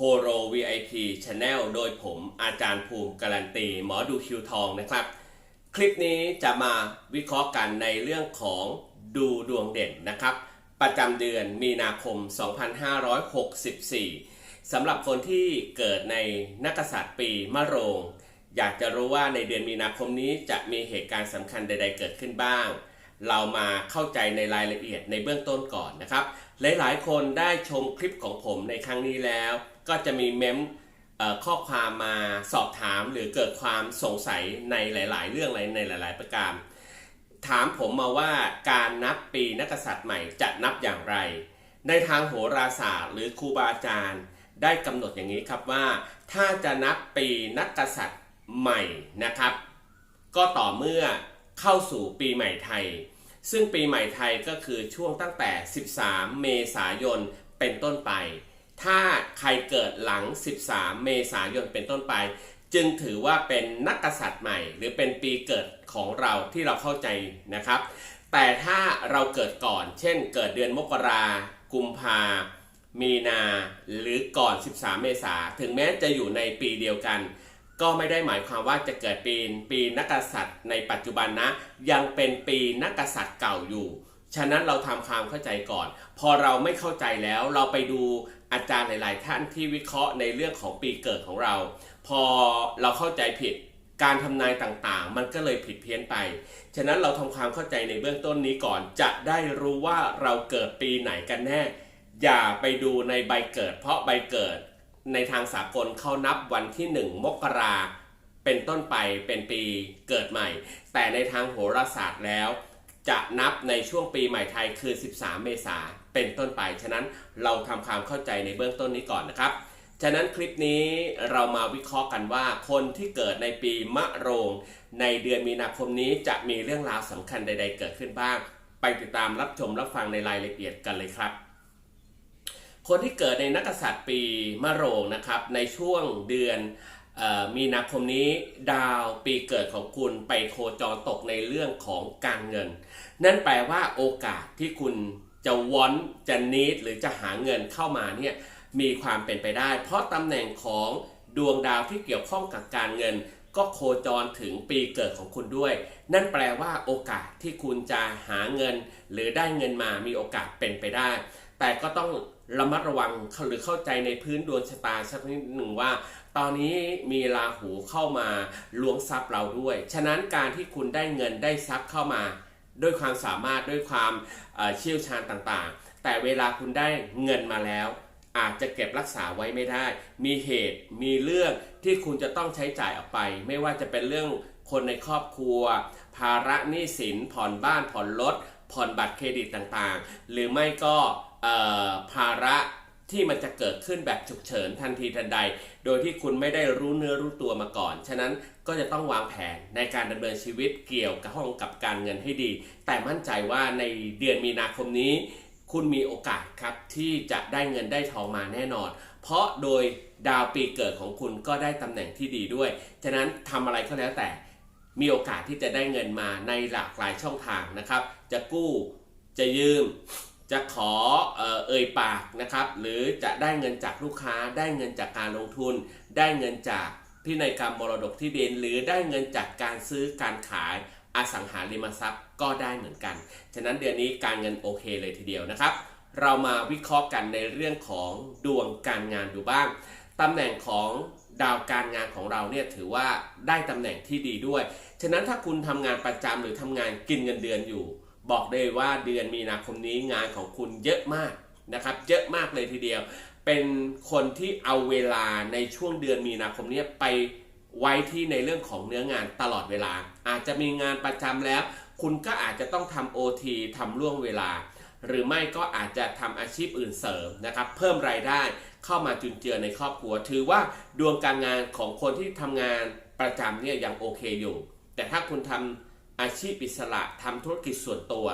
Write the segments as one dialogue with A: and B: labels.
A: Horo VIP Channel โดยผมอาจารย์ภูมิการันตี หมอดูคิวทองนะครับ คลิปนี้จะมาวิเคราะห์กันในเรื่องของดูดวงเด่นนะครับ ประจำเดือนมีนาคม 2564 สำหรับคนที่เกิดในนักกษัตริย์ปีมะโรง อยากจะรู้ว่าในเดือนมีนาคมนี้จะมีเหตุการณ์สำคัญใด ๆ เกิดขึ้นบ้าง เรามาเข้าใจในรายละเอียดในเบื้องต้นก่อนนะครับ หลายๆ คนได้ชมคลิปของผมในครั้งนี้แล้ว ก็จะมีเมมข้อความมาสอบถามหรือเกิดความสงสัยในหลาย ๆ เรื่องในหลาย ๆ ประการ ถามผมมาว่าการนับปีนักษัตริย์ใหม่จะนับอย่างไร ในทางโหราศาสตร์ หรือครูบาอาจารย์ ได้กำหนดอย่างนี้ครับว่า ถ้าจะนับปีนักกษัตริย์ใหม่นะครับ ก็ต่อเมื่อ เข้าสู่ปีใหม่ไทย ซึ่งปีใหม่ไทยก็คือช่วงตั้งแต่ 13 เมษายนเป็นต้นไป ถ้าใครเกิดหลัง 13 เมษายนเป็นต้นไป จึงถือว่าเป็นนักกษัตริย์ใหม่ หรือเป็นปีเกิดของเราที่เราเข้าใจนะครับ แต่ถ้าเราเกิดก่อน เช่น เกิดเดือนมกรากุมภามีนาหรือก่อน 13 เมษาถึงแม้จะอยู่ในปีเดียวกัน ก็ไม่ได้หมายความว่าจะเกิดปีปีนักกษัตริย์ในปัจจุบันนะ ยังเป็นปีนักกษัตริย์เก่าอยู่ ฉะนั้นเราทำความเข้าใจก่อน พอเราไม่เข้าใจแล้วเราไปดูอาจารย์หลาย ๆ ท่านที่วิเคราะห์ในเรื่องของปีเกิดของเรา พอเราเข้าใจผิดการทำนายต่างๆ มันก็เลยผิดเพี้ยนไป ฉะนั้นเราทำความเข้าใจในเบื้องต้นนี้ก่อน จะได้รู้ว่าเราเกิดปีไหนกันแน่ อย่าไปดูในใบเกิด เพราะใบเกิด ในทางสากลเขานับวันที่ 1 มกราเป็นต้นไปเป็นปีเกิดใหม่ แต่ในทางโหราศาสตร์แล้ว จะนับในช่วงปีใหม่ไทยคือ 13 เมษาเป็นต้นไป ฉะนั้นเราทำความเข้าใจในเบื้องต้นนี้ก่อนนะครับ ฉะนั้นคลิปนี้เรามาวิเคราะห์กันว่า คนที่เกิดในปีมะโรง ในเดือนมีนาคมนี้จะมีเรื่องราวสำคัญใด ๆ เกิดขึ้นบ้าง ไปติดตามรับชมรับฟังในรายละเอียดกันเลยครับ คนที่เกิดในนักกษัตริย์ปีมะโรงนะครับ ในช่วงเดือนออมีนาคมนี้ดาวปีเกิดของคุณไปโคจรตกในเรื่องของการเงิน นั่นแปลว่าโอกาสที่คุณจะวอนจะนิดหรือจะหาเงินเข้ามาเนี่ยมีความเป็นไปได้ เพราะตำแหน่งของดวงดาวที่เกี่ยวข้องกับการเงิน ก็โคจรถึงปีเกิดของคุณด้วย นั่นแปลว่าโอกาสที่คุณจะหาเงิน หรือได้เงินมามีโอกาสเป็นไปได้ แต่ก็ต้อง ระมัดระวังหรือเข้าใจในพื้นดวงชะตาสักนิดหนึ่งว่า ตอนนี้มีราหูเข้ามาล้วงทรัพย์เราด้วย ฉะนั้นการที่คุณได้เงินได้ทรัพย์เข้ามา ด้วยความสามารถด้วยความเชี่ยวชาญต่างๆ แต่เวลาคุณได้เงินมาแล้ว อาจจะเก็บรักษาไว้ไม่ได้ มีเหตุมีเรื่องที่คุณจะต้องใช้จ่ายออกไป ไม่ว่าจะเป็นเรื่องคนในครอบครัว ภาระหนี้สินผ่อนบ้านผ่อนรถผ่อนบัตรเครดิตต่างๆ หรือไม่ก็ ภาระที่มันจะเกิดขึ้นแบบฉุกเฉินทันทีทันใด โดยที่คุณไม่ได้รู้เนื้อรู้ตัวมาก่อน ฉะนั้นก็จะต้องวางแผนในการดำเนินชีวิตเกี่ยวกับห้องกับการเงินให้ดี แต่มั่นใจว่าในเดือนมีนาคมนี้ คุณมีโอกาสครับที่จะได้เงินได้ทองมาแน่นอน เพราะโดยดาวปีเกิดของคุณก็ได้ตำแหน่งที่ดีด้วย ฉะนั้นทำอะไรก็แล้วแต่ มีโอกาสที่จะได้เงินมาในหลากหลายช่องทางนะครับ จะกู้จะยืม จะขอเอ่ยปากนะครับหรือจะได้เงินจากลูกค้า ได้เงินจากการลงทุน ได้เงินจากพินัยกรรมมรดกที่ดิน หรือได้เงินจากการซื้อการขายอสังหาริมทรัพย์ก็ได้เหมือนกัน ฉะนั้นเดือนนี้การเงินโอเคเลยทีเดียวนะครับ เรามาวิเคราะห์กันในเรื่องของดวงการงานดูบ้าง ตำแหน่งของดาวการงานของเราเนี่ยถือว่าได้ตำแหน่งที่ดีด้วย ฉะนั้นถ้าคุณทำงานประจำหรือทำงานกินเงินเดือนอยู่ บอกเลยว่าเดือนมีนาคมนี้งานของคุณเยอะมากนะครับ เยอะมากเลยทีเดียว เป็นคนที่เอาเวลาในช่วงเดือนมีนาคมนี้ไปไว้ที่ในเรื่องของเนื้องานตลอดเวลา อาจจะมีงานประจำแล้ว คุณก็อาจจะต้องทำโอทีทำล่วงเวลา หรือไม่ก็อาจจะทำอาชีพอื่นเสริมนะครับ เพิ่มรายได้เข้ามาจุนเจือในครอบครัว ถือว่าดวงการงานของคนที่ทำงานประจำเนี่ยยังโอเคอยู่ แต่ถ้าคุณทำ อาชีพอิสระทำธุรกิจส่วนตัว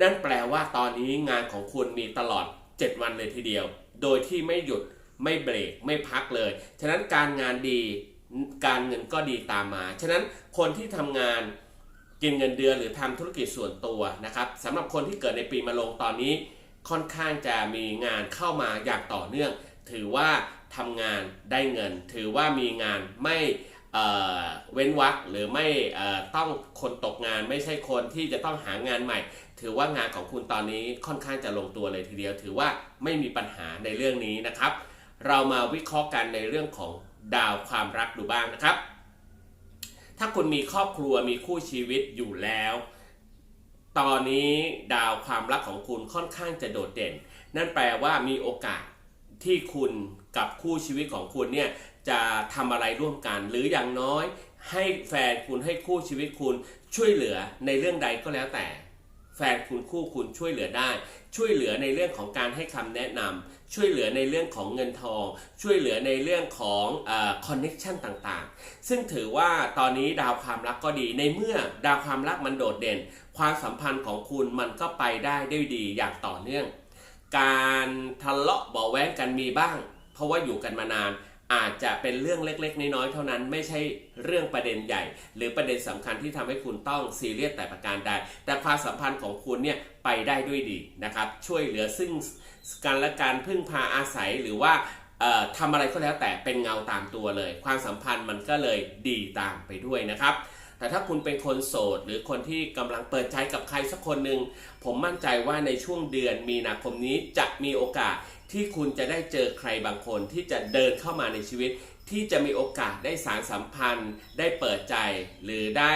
A: นั่นแปลว่าตอนนี้งานของคุณมีตลอด 7 วันเลยทีเดียว โดยที่ไม่หยุดไม่เบรกไม่พักเลย ฉะนั้นการงานดีการเงินก็ดีตามมา ฉะนั้นคนที่ทำงานกินเงินเดือนหรือทำธุรกิจส่วนตัวนะครับสำหรับคนที่เกิดในปีมะโรงตอนนี้ค่อนข้างจะมีงานเข้ามาอย่างต่อเนื่อง ถือว่าทำงานได้เงิน ถือว่ามีงานไม่ เว้นวรรคหรือไม่ต้องคนตกงานไม่ใช่คนที่จะต้องหางานใหม่ ถือว่างานของคุณตอนนี้ค่อนข้างจะลงตัวเลยทีเดียว ถือว่าไม่มีปัญหาในเรื่องนี้นะครับ เรามาวิเคราะห์กันในเรื่องของดาวความรักดูบ้างนะครับ ถ้าคุณมีครอบครัวมีคู่ชีวิตอยู่แล้ว ตอนนี้ดาวความรักของคุณค่อนข้างจะโดดเด่น นั่นแปลว่ามีโอกาส ที่คุณกับคู่ชีวิตของคุณเนี่ยจะทำอะไรร่วมกัน หรืออย่างน้อยให้แฟนคุณให้คู่ชีวิตคุณช่วยเหลือในเรื่องใดก็แล้วแต่ แฟนคุณคู่คุณช่วยเหลือได้ ช่วยเหลือในเรื่องของการให้คำแนะนำช่วยเหลือในเรื่องของเงินทอง ช่วยเหลือในเรื่องของคอนเน็ชันต่างๆ ซึ่งถือว่าตอนนี้ดาวความรักก็ดีในเมื่อดาวความรักมันโดดเด่น ความสัมพันธ์ของคุณมันก็ไปได้ด้วยดีอย่างต่อเนื่อง การทะเลาะเบาแว้งกันมีบ้าง เพราะว่าอยู่กันมานาน อาจจะเป็นเรื่องเล็ก ๆ น้อยๆเท่านั้น ไม่ใช่เรื่องประเด็นใหญ่ หรือประเด็นสำคัญที่ทำให้คุณต้องซีเรียสแต่ประการใดแต่ความสัมพันธ์ของคุณเนี่ยไปได้ด้วยดีนะครับ ช่วยเหลือซึ่งกันและการพึ่งพาอาศัยหรือว่าทำอะไรก็แล้วแต่เป็นเงาตามตัวเลย ความสัมพันธ์มันก็เลยดีตามไปด้วยนะครับ แต่ถ้าคุณเป็นคนโสด หรือคนที่กำลังเปิดใจกับใครสักคนหนึ่งผมมั่นใจว่าในช่วงเดือนมีนาคมนี้จะมีโอกาสที่คุณจะได้เจอใครบางคนที่จะเดินเข้ามาในชีวิต ที่จะมีโอกาสได้สารสัมพันธ์ ได้เปิดใจหรือได้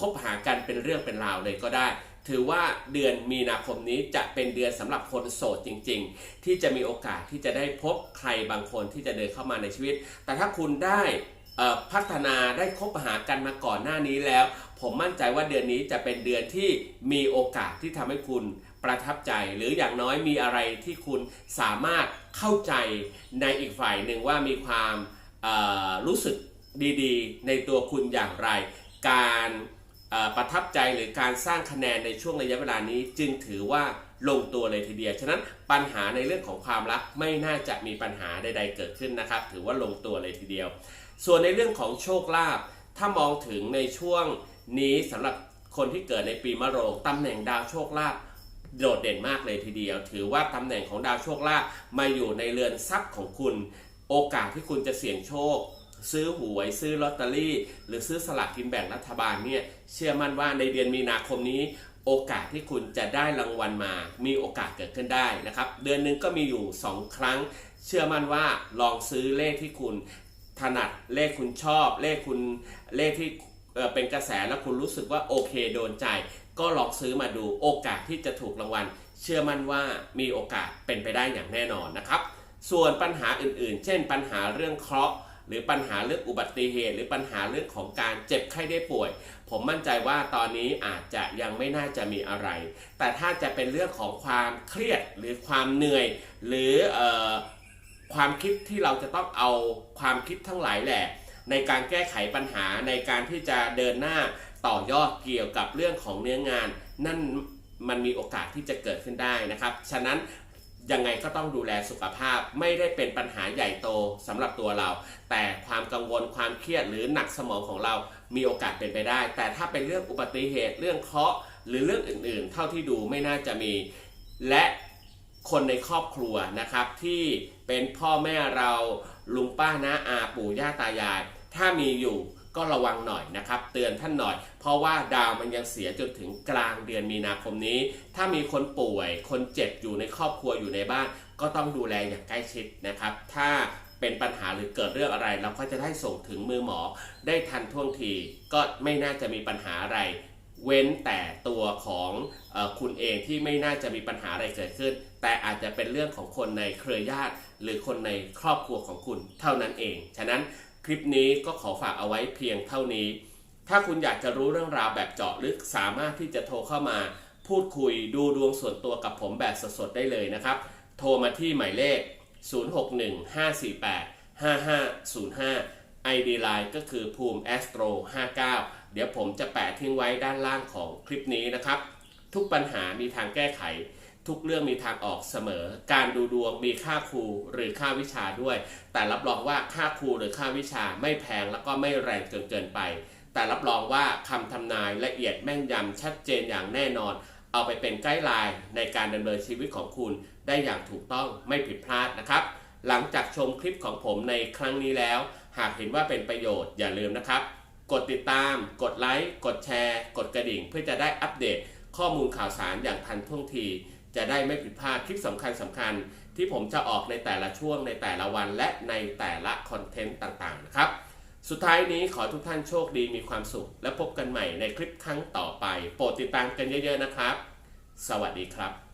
A: คบหากันเป็นเรื่องเป็นราวเลยก็ได้ ถือว่าเดือนมีนาคมนี้จะเป็นเดือนสำหรับคนโสดจริง ๆ ที่จะมีโอกาสที่จะได้พบใครบางคนที่จะเดินเข้ามาในชีวิต แต่ถ้าคุณได้ พัฒนาได้คบหากันมาก่อนหน้านี้แล้ว ผมมั่นใจว่าเดือนนี้จะเป็นเดือนที่มีโอกาสที่ทำให้คุณประทับใจ หรืออย่างน้อยมีอะไรที่คุณสามารถเข้าใจในอีกฝ่ายหนึ่งว่ามีความรู้สึกดีๆ ในตัวคุณอย่างไร การประทับใจหรือการสร้างคะแนนในช่วงระยะเวลานี้จึงถือว่าลงตัวเลยทีเดียว ฉะนั้นปัญหาในเรื่องของความรักไม่น่าจะมีปัญหาใดๆเกิดขึ้นนะครับ ถือว่าลงตัวเลยทีเดียว ส่วนในเรื่องของโชคลาภถ้ามองถึงในช่วงนี้สำหรับคนที่เกิดในปีมะโรงตำแหน่งดาวโชคลาภโดดเด่นมากเลยทีเดียว ถือว่าตำแหน่งของดาวโชคลาภมาอยู่ในเรือนทรัพย์ของคุณ โอกาสที่คุณจะเสี่ยงโชค ซื้อหวยซื้อลอตเตอรี่ หรือซื้อสลากกินแบ่งรัฐบาลเนี่ยเชื่อมั่นว่าในเดือนมีนาคมนี้ โอกาสที่คุณจะได้รางวัลมา มีโอกาสเกิดขึ้นได้นะครับ เดือนหนึงก็มีอยู่ 2 ครั้ง เชื่อมั่นว่าลองซื้อเลขที่คุณ ถนัดเลขคุณชอบเลขคุณเลขที่เป็นกระแสแล้วคุณรู้สึกว่าโอเคโดนใจ ก็ลองซื้อมาดูโอกาสที่จะถูกรางวัล เชื่อมั่นว่ามีโอกาสเป็นไปได้อย่างแน่นอนนะครับ ส่วนปัญหาอื่นๆ เช่น ปัญหาเรื่องเคราะห์หรือปัญหาเรื่องอุบัติเหตุ หรือปัญหาเรื่องของการเจ็บไข้ได้ป่วย ผมมั่นใจว่าตอนนี้อาจจะยังไม่น่าจะมีอะไร แต่ถ้าจะเป็นเรื่องของความเครียดหรือความเหนื่อย หรืออ ความคิดที่เราจะต้องเอาความคิดทั้งหลายแหละในการแก้ไขปัญหาในการที่จะเดินหน้าต่อยอดเกี่ยวกับเรื่องของเนื้องาน นั่นมันมีโอกาสที่จะเกิดขึ้นได้นะครับ ฉะนั้นยังไงก็ต้องดูแลสุขภาพไม่ได้เป็นปัญหาใหญ่โตสำหรับตัวเรา แต่ความกังวลความเครียดหรือหนักสมองของเรามีโอกาสเป็นไปได้ แต่ถ้าเป็นเรื่องอุบัติเหตุเรื่องเคราะห์หรือเรื่องอื่นๆ เท่าที่ดูไม่น่าจะมี และ คนในครอบครัวนะครับ ที่เป็นพ่อแม่เราลุงป้าน้าอาปู่ย่าตายาย ถ้ามีอยู่ก็ระวังหน่อยนะครับ เตือนท่านหน่อย เพราะว่าดาวมันยังเสียจนถึงกลางเดือนมีนาคมนี้ ถ้ามีคนป่วย คนเจ็บอยู่ในครอบครัวอยู่ในบ้าน ก็ต้องดูแลอย่างใกล้ชิดนะครับ ถ้าเป็นปัญหาหรือเกิดเรื่องอะไร เราก็จะได้ส่งถึงมือหมอ ได้ทันท่วงทีก็ไม่น่าจะมีปัญหาอะไร เว้นแต่ตัวของอคุณเองที่ไม่น่าจะมีปัญหาอะไรเกิดขึ้น แต่อาจจะเป็นเรื่องของคนในเครือญาติ หรือคนในครอบครัวของคุณเท่านั้นเอง ฉะนั้นคลิปนี้ก็ขอฝากเอาไว้เพียงเท่านี้ ถ้าคุณอยากจะรู้เรื่องราวแบบเจาะลึกสามารถที่จะโทรเข้ามา พูดคุยดูดวงส่วนตัวกับผมแบบสดๆได้เลยนะครับ โทรมาที่หมายเลข 0615485505 ID Line ก็คือภูมิ Astro 59 เดี๋ยวผมจะแปะทิ้งไว้ด้านล่างของคลิปนี้นะครับ ทุกปัญหามีทางแก้ไข ทุกเรื่องมีทางออกเสมอ การดูดวงมีค่าครูหรือค่าวิชาด้วย แต่รับรองว่าค่าครูหรือค่าวิชาไม่แพงแล้วก็ไม่แรงจนเกินไป แต่รับรองว่าคำทำนายละเอียดแม่นยำชัดเจนอย่างแน่นอน เอาไปเป็นไกด์ไลน์ในการดำเนินชีวิตของคุณได้อย่างถูกต้องไม่ผิดพลาดนะครับหลังจากชมคลิปของผมในครั้งนี้แล้ว หากเห็นว่าเป็นประโยชน์อย่าลืมนะครับ กดติดตาม กดไลค์ กดแชร์ กดกระดิ่ง เพื่อจะได้อัปเดตข้อมูลข่าวสารอย่างทันท่วงที จะได้ไม่ผิดพลาดคลิปสำคัญสำคัญที่ผมจะออกในแต่ละช่วงในแต่ละวันและในแต่ละคอนเทนต์ต่างๆนะครับ สุดท้ายนี้ขอทุกท่านโชคดีมีความสุข และพบกันใหม่ในคลิปครั้งต่อไป โปรดติดตามกันเยอะๆนะครับ สวัสดีครับ